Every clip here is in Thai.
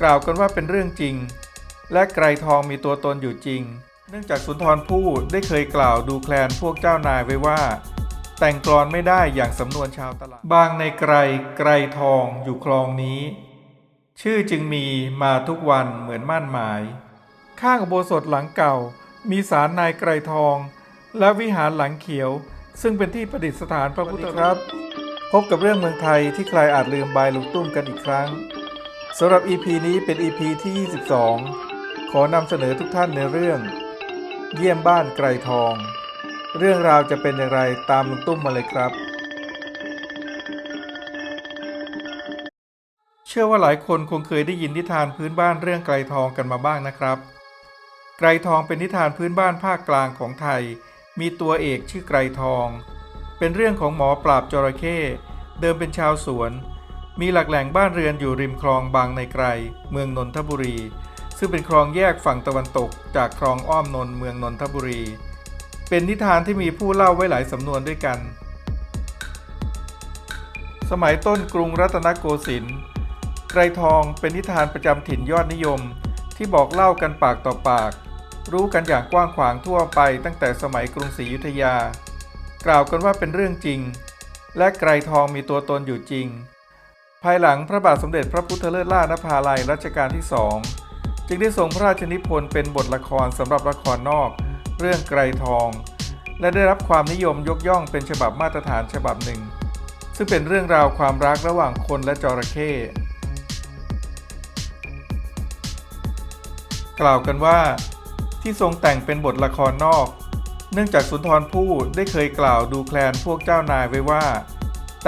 กล่าวกันว่าเป็นเรื่องจริง และไกรทองมีตัวตนอยู่จริง เนื่องจากสุนทรภู่ได้เคยกล่าวดูแคลนพวกเจ้านายไว้ว่า แต่งกลอนไม่ได้อย่างสำนวนชาวตลาดบางในไกรไกรทองอยู่คลองนี้ ชื่อจึงมีมาทุกวันเหมือนมั่นหมาย ข้างอุโบสถหลังเก่า มีศาลนายไกรทอง และวิหารหลังเขียว ซึ่งเป็นที่ประดิษฐานพระพุทธครับ พบกับเรื่องเมืองไทยที่ใครอาจลืมบายลุงตุ้มกันอีกครั้ง สำหรับ EP นี้เป็น EP ที่ 22 ขอนำเสนอทุกท่านในเรื่อง เยี่ยมบ้านไกรทอง เรื่องราวจะเป็นอย่างไรตามลุงตุ้มมาเลยครับ เชื่อว่าหลายคนคงเคยได้ยินนิทานพื้นบ้านเรื่องไกรทองกันมาบ้างนะครับ ไกรทองเป็นนิทานพื้นบ้านภาคกลางของไทย มีตัวเอกชื่อไกรทอง เป็นเรื่องของหมอปราบจระเข้เดิมเป็นชาวสวน มีหลักแหล่งบ้านเรือนอยู่ริมคลองบางในไกรเมืองนนทบุรี ซึ่งเป็นคลองแยกฝั่งตะวันตก จากคลองอ้อมนนเมืองนนทบุรี เป็นนิทานที่มีผู้เล่าไว้หลายสำนวนด้วยกัน สมัยต้นกรุงรัตนโกสินทร์ไกรทองเป็นนิทานประจำถิ่นยอดนิยม ที่บอกเล่ากันปากต่อปาก รู้กันอย่างกว้างขวางทั่วไปตั้งแต่สมัยกรุงศรีอยุธยา กล่าวกันว่าเป็นเรื่องจริง และไกรทองมีตัวตนอยู่จริง ภายหลังพระบาทสมเด็จพระพุทธเลิศล่านภาลัยรัชกาลที่สองจึงได้ทรงพระราชนิพนธ์เป็นบทละครสำหรับละครนอก เรื่องไกรทอง และได้รับความนิยมยกย่องเป็นฉบับมาตรฐานฉบับหนึ่ง ซึ่งเป็นเรื่องราวความรักระหว่างคนและจระเข้กล่าวกันว่า ที่ทรงแต่งเป็นบทละครนอก เนื่องจากสุนทรภู่ได้เคยกล่าวดูแคลนพวกเจ้านายไว้ว่า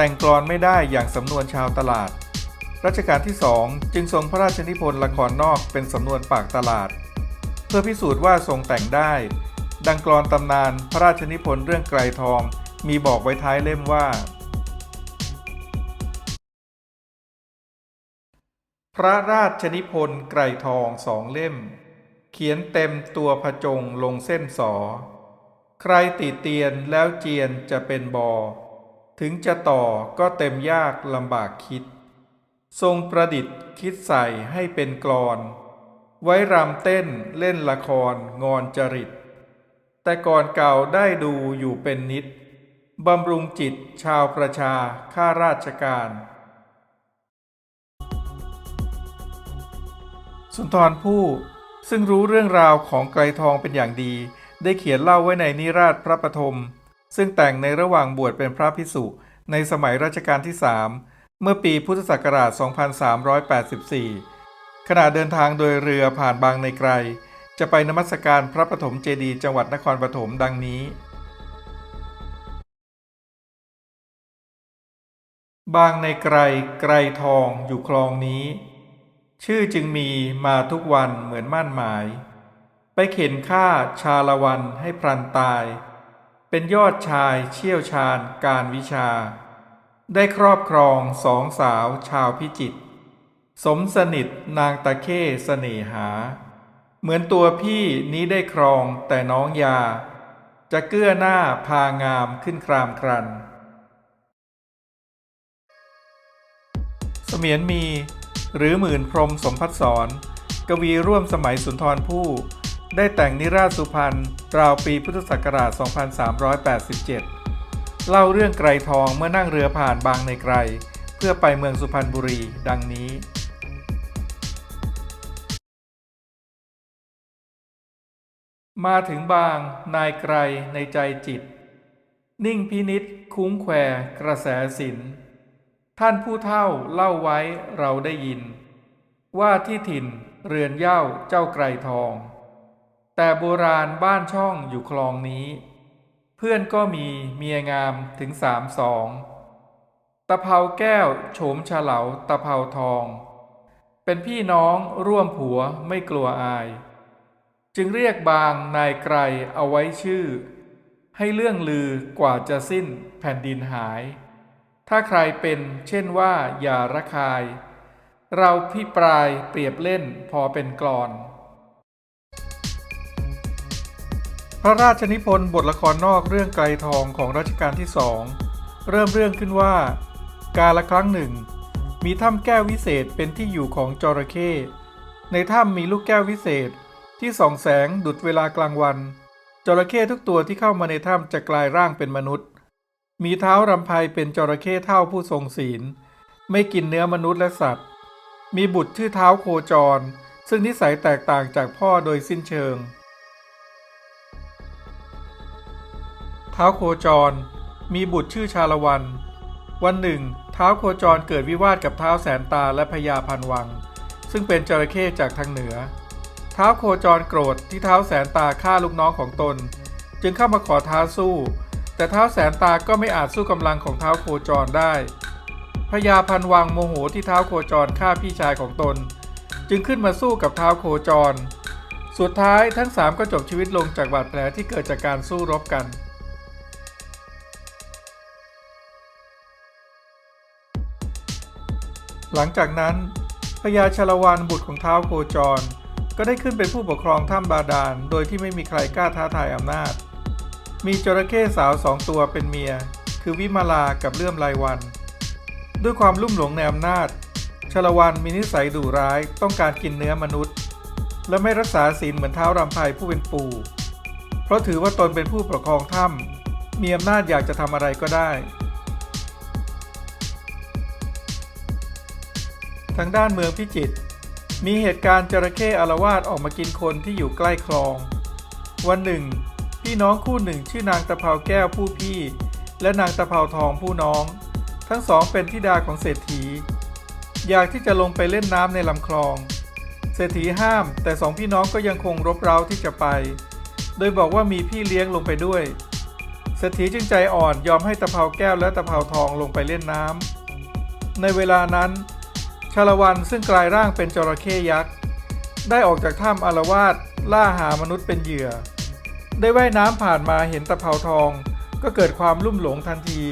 แต่งกลอนไม่ได้อย่างสำนวนชาวตลาด รัชกาลที่สองจึงทรงพระราชนิพนธ์ละครนอกเป็นสำนวนปากตลาด เพื่อพิสูจน์ว่าทรงแต่งได้ ดังกลอนตำนานพระราชนิพนธ์เรื่องไกรทองมีบอกไว้ท้ายเล่มว่า พระราชนิพนธ์ไกรทองสองเล่ม เขียนเต็มตัวพระจงลงเส้นสอ ใครติเตียนแล้วเจียนจะเป็นบอ ถึงจะต่อก็เต็มยากลำบากคิด ทรงประดิษฐ์คิดใส่ให้เป็นกลอน ไว้รำเต้นเล่นละครงอนจริต แต่ก่อนเก่าได้ดูอยู่เป็นนิดบำรุงจิตชาวประชาข้าราชการ สุนทรภู่ซึ่งรู้เรื่องราวของไกรทองเป็นอย่างดี ได้เขียนเล่าไว้ในนิราชพระปฐม ซึ่งแต่งในระหว่างบวชเป็นพระภิกษุในสมัยรัชกาลที่สามเมื่อปีพุทธศักราช 2384 ขณะเดินทางโดยเรือผ่านบางในไกรจะไปนมัสการพระปฐมเจดีย์จังหวัดนครปฐมดังนี้ บางในไกรไกรทองอยู่คลองนี้ ชื่อจึงมีมาทุกวันเหมือนมั่นหมาย ไปเข็นฆ่าชาละวันให้พรันตาย เป็นยอดชายเชี่ยวชาญการวิชา ได้ครอบครองสองสาวชาวพิจิต สมสนิทนางตะเข้เสน่หา เหมือนตัวพี่นี้ได้ครองแต่น้องยา จะเกื้อหน้าพางามขึ้นครามครัน เสมียนมี หรือหมื่นพรมสมพัฒสอน กวีร่วมสมัยสุนทรภู่ ได้แต่งนิราชสุพรรณราวปีพุทธศักราช 2387 เล่าเรื่องไกรทองเมื่อนั่งเรือผ่านบางในไกร เพื่อไปเมืองสุพรรณบุรีดังนี้มาถึงบางนายไกรในใจจิต นิ่งพินิษคุ้งแควกระแสสิน ท่านผู้เฒ่าเล่าไว้เราได้ยิน ว่าที่ถิ่นเรือนเย้าเจ้าไกรทอง แต่โบราณบ้านช่องอยู่คลองนี้ เพื่อนก็มีเมียงามถึงสามสองตะเภาแก้วโฉมฉลาตะเภาทอง เป็นพี่น้องร่วมผัวไม่กลัวอาย จึงเรียกบางนายไกรเอาไว้ชื่อ ให้เรื่องลือกว่าจะสิ้นแผ่นดินหาย ถ้าใครเป็นเช่นว่าอย่าระคาย เราพี่ปลายเปรียบเล่นพอเป็นกลอน ระราชนิพนธ์บทละครนอกเรื่องไกรทองของรัชกาลที่สองเริ่มเรื่องขึ้นว่า กาละครั้งหนึ่ง มีถ้ำแก้ววิเศษเป็นที่อยู่ของจระเข้ในถ้ำมีลูกแก้ววิเศษที่ส่องแสงดุดเวลากลางวัน จระเข้ทุกตัวที่เข้ามาในถ้ำจะกลายร่างเป็นมนุษย์ มีเท้ารำไพเป็นจระเข้เท่าผู้ทรงศีล ไม่กินเนื้อมนุษย์และสัตว์ มีบุตรชื่อเท้าโคจร ซึ่งนิสัยแตกต่างจากพ่อโดยสิ้นเชิง ท้าโคจร มีบุตรชื่อชาละวัน วันหนึ่งเท้าโคจรเกิดวิวาทกับเท้าแสนตาและพญาพันวัง ซึ่งเป็นจระเข้จากทางเหนือเท้าโคจรโกรธที่เท้าแสนตาฆ่าลูกน้องของตน จึงเข้ามาขอท้าสู้ แต่เท้าแสนตาก็ไม่อาจสู้กำลังของเท้าโคจรได้พญาพันวังโมโหที่เท้าโคจรฆ่าพี่ชายของตน จึงขึ้นมาสู้กับเท้าโคจร สุดท้ายทั้งสามก็จบชีวิตลงจากบาดแผลที่เกิดจากการสู้รบกัน หลังจากนั้นพญาชาละวันบุตรของท้าวโคจร ก็ได้ขึ้นเป็นผู้ปกครองถ้ำบาดาล โดยที่ไม่มีใครกล้าท้าทายอำนาจ มีจระเข้สาวสองตัวเป็นเมีย คือวิมาลากับเลื่อมลายวัน ด้วยความลุ่มหลงในอำนาจชาละวันมีนิสัยดุร้ายต้องการกินเนื้อมนุษย์ และไม่รักษาศีลเหมือนเท้ารำไพผู้เป็นปู่ เพราะถือว่าตนเป็นผู้ปกครองถ้ำมีอำนาจอยากจะทำอะไรก็ได้ ทางด้านเมืองพิจิตรมีเหตุการณ์จระเข้อารวาสออกมากินคนที่อยู่ใกล้คลอง วันหนึ่ง พี่น้องคู่หนึ่งชื่อนางตะเภาแก้วผู้พี่ และนางตะเภาทองผู้น้อง ทั้งสองเป็นธิดาของเศรษฐี อยากที่จะลงไปเล่นน้ำในลำคลอง เศรษฐีห้ามแต่สองพี่น้องก็ยังคงรบเร้าที่จะไป โดยบอกว่ามีพี่เลี้ยงลงไปด้วย เศรษฐีจึงใจอ่อนยอมให้ตะเภาแก้วและตะเภาทองลงไปเล่นน้ำในเวลานั้น ชาละวันซึ่งกลายร่างเป็นจระเข้ยักษ์ ได้ออกจากถ้ำอารวาสล่าหามนุษย์เป็นเหยื่อ ได้ว่ายน้ำผ่านมาเห็นตะเภาทอง ก็เกิดความลุ่มหลงทันที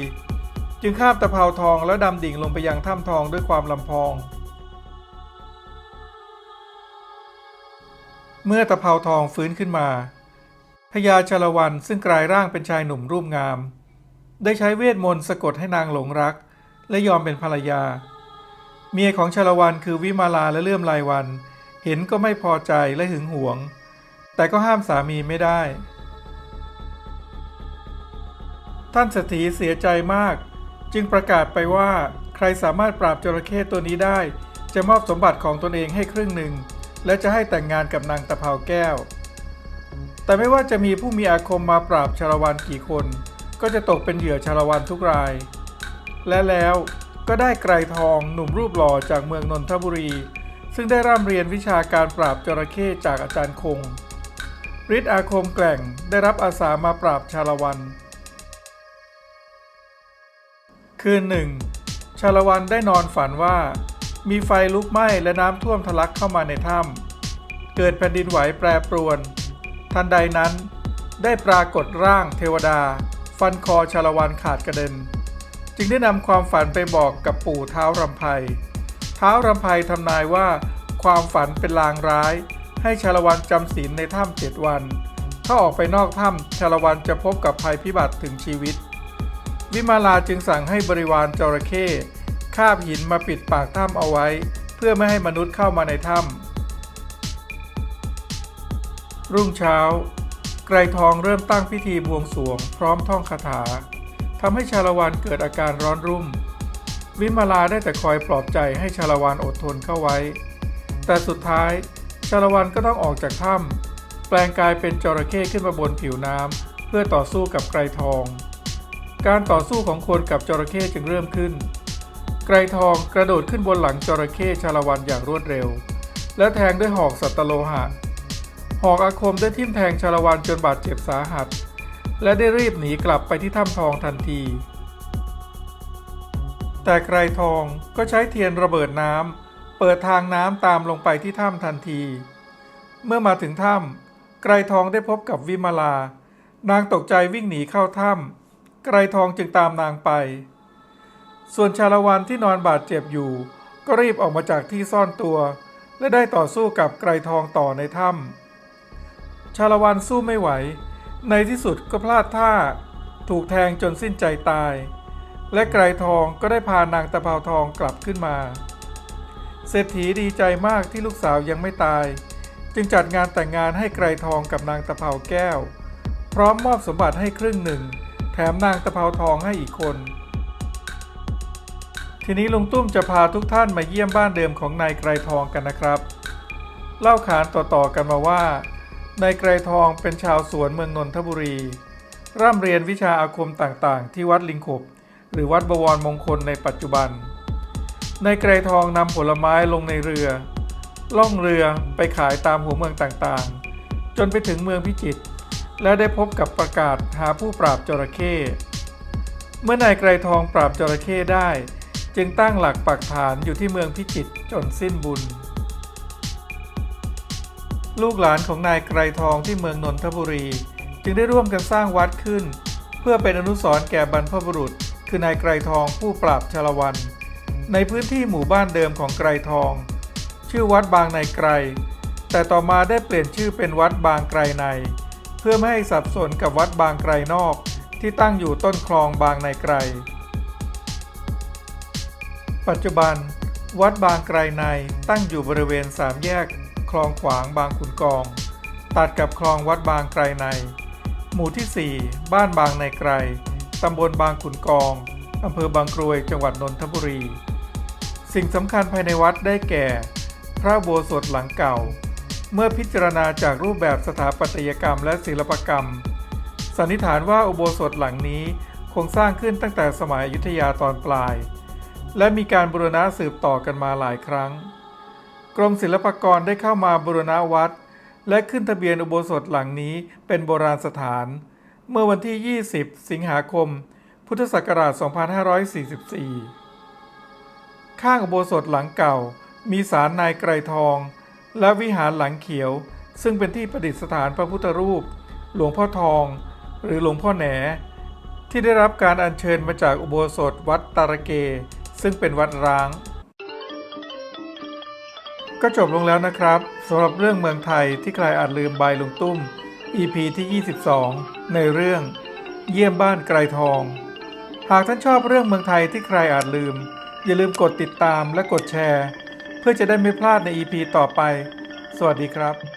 จึงข้ามตะเภาทองแล้วดำดิ่งลงไปยังถ้ำทองด้วยความลำพอง เมื่อตะเภาทองฟื้นขึ้นมาพญาชาละวันซึ่งกลายร่างเป็นชายหนุ่มรูปงาม ได้ใช้เวทมนต์สะกดให้นางหลงรัก และยอมเป็นภรรยา เมียของชาละวันคือวิมาลาและเลื่อมลายวัน เห็นก็ไม่พอใจและหึงหวง แต่ก็ห้ามสามีไม่ได้ ท่านสถีเสียใจมาก จึงประกาศไปว่าใครสามารถปราบจระเข้ตัวนี้ได้ จะมอบสมบัติของตนเองให้ครึ่งหนึ่ง และจะให้แต่งงานกับนางตะเภาแก้ว แต่ไม่ว่าจะมีผู้มีอาคมมาปราบชาละวันกี่คน ก็จะตกเป็นเหยื่อชาละวันทุกราย และแล้ว ก็ได้ไกรทองหนุ่มรูปหล่อจากเมืองนนทบุรี ซึ่งได้ร่ำเรียนวิชาการปราบจระเข้จากอาจารย์คงฤทธิ์อาคมแกร่งได้รับอาสามาปราบชาละวัน คืนหนึ่ง ชาละวันได้นอนฝันว่า มีไฟลุกไหม้และน้ำท่วมทะลักเข้ามาในถ้ำเกิดแผ่นดินไหวแปรปรวน ทันใดนั้น ได้ปรากฏร่างเทวดา ฟันคอชาละวันขาดกระเด็น จึงได้นำความฝันไปบอกกับปู่เท้ารำไพเท้ารำไพทำนายว่า ความฝันเป็นลางร้าย ให้ชาละวันจำศีลในถ้ำเจ็ดวัน ถ้าออกไปนอกถ้ำชาละวันจะพบกับภัยพิบัติถึงชีวิต วิมาลาจึงสั่งให้บริวารจระเข้คาบหินมาปิดปากถ้ำเอาไว้ เพื่อไม่ให้มนุษย์เข้ามาในถ้ำรุ่งเช้า ไกรทองเริ่มตั้งพิธีบวงสรวงพร้อมท่องคาถา ทำให้ชาละวันเกิดอาการร้อนรุ่ม วิมาลาได้แต่คอยปลอบใจให้ชาละวันอดทนเข้าไว้ แต่สุดท้ายชาละวันก็ต้องออกจากถ้ำแปลงกายเป็นจระเข้ขึ้นมาบนผิวน้ำเพื่อต่อสู้กับไกรทอง การต่อสู้ของคนกับจระเข้จึงเริ่มขึ้น ไกรทองกระโดดขึ้นบนหลังจระเข้ชาละวันอย่างรวดเร็ว และแทงด้วยหอกสัตตโลหะหอกอาคมได้ทิ่มแทงชาละวันจนบาดเจ็บสาหัส และได้รีบหนีกลับไปที่ถ้ำทองทันที แต่ไกรทองก็ใช้เทียนระเบิดน้ำเปิดทางน้ำตามลงไปที่ถ้ำทันที เมื่อมาถึงถ้ำไกรทองได้พบกับวิมาลา นางตกใจวิ่งหนีเข้าถ้ำไกรทองจึงตามนางไป ส่วนชาละวันที่นอนบาดเจ็บอยู่ ก็รีบออกมาจากที่ซ่อนตัว และได้ต่อสู้กับไกรทองต่อในถ้ำชาละวันสู้ไม่ไหว ในที่สุดก็พลาดท่าถูกแทงจนสิ้นใจตาย และไกรทองก็ได้พานางตะเภาทองกลับขึ้นมา เศรษฐีดีใจมากที่ลูกสาวยังไม่ตาย จึงจัดงานแต่งงานให้ไกรทองกับนางตะเภาแก้ว พร้อมมอบสมบัติให้ครึ่งหนึ่ง แถมนางตะเภาทองให้อีกคน ทีนี้ลุงตุ้มจะพาทุกท่านมาเยี่ยมบ้านเดิมของนายไกรทองกันนะครับ เล่าขานต่อๆกันมาว่า นายไกรทองเป็นชาวสวนเมืองนนทบุรี ร่ำเรียนวิชาอาคมต่างๆ ที่วัดลิงขบ หรือวัดบวรมงคลในปัจจุบัน นายไกรทองนำผลไม้ลงในเรือ ล่องเรือไปขายตามหัวเมืองต่างๆ จนไปถึงเมืองพิจิตร และได้พบกับประกาศหาผู้ปราบจระเข้ เมื่อนายไกรทองปราบจระเข้ได้ จึงตั้งหลักปักฐานอยู่ที่เมืองพิจิตรจนสิ้นบุญ ลูกหลานของนายไกรทองที่เมืองนนทบุรี จึงได้ร่วมกันสร้างวัดขึ้น เพื่อเป็นอนุสรณ์แก่บรรพบุรุษ คือนายไกรทองผู้ปราบชลวัน ในพื้นที่หมู่บ้านเดิมของไกรทอง ชื่อวัดบางในไกร แต่ต่อมาได้เปลี่ยนชื่อเป็นวัดบางไกรใน เพื่อไม่ให้สับสนกับวัดบางไกรนอก ที่ตั้งอยู่ต้นคลองบางในไกร ปัจจุบัน วัดบางไกรในตั้งอยู่บริเวณสามแยก คลองขวางบางขุนกอง ตัดกับคลองวัดบางไกรใน หมู่ที่ 4 บ้านบางในไกรตำบลบางขุนกองอำเภอบางกรวยจังหวัดนนทบุรี สิ่งสำคัญภายในวัดได้แก่ พระโบสถหลังเก่า เมื่อพิจารณาจากรูปแบบสถาปัตยกรรมและศิลปกรรม สันนิษฐานว่าอุโบสถหลังนี้คงสร้างขึ้นตั้งแต่สมัยอยุธยาตอนปลาย และมีการบูรณะสืบต่อกันมาหลายครั้ง กรมศิลปากรได้เข้ามาบูรณะวัด และขึ้นทะเบียนอุโบสถหลังนี้เป็นโบราณสถาน เมื่อวันที่ 20 สิงหาคม พุทธศักราช 2544 ข้างอุโบสถหลังเก่า มีศาลนายไกรทอง และวิหารหลังเขียว ซึ่งเป็นที่ประดิษฐานพระพุทธรูป หลวงพ่อทอง หรือหลวงพ่อแหนที่ได้รับการอัญเชิญมาจากอุโบสถวัดตาระเก ซึ่งเป็นวัดร้าง ก็จบลงแล้วนะครับสำหรับเรื่องเมืองไทยที่ใครอาจลืมใบลุงตุ้ม EP ที่ 22 ในเรื่อง เยี่ยมบ้านไกรทอง หากท่านชอบเรื่องเมืองไทยที่ใครอาจลืม อย่าลืมกดติดตามและกดแชร์ เพื่อจะได้ไม่พลาดใน EP ต่อไป สวัสดีครับ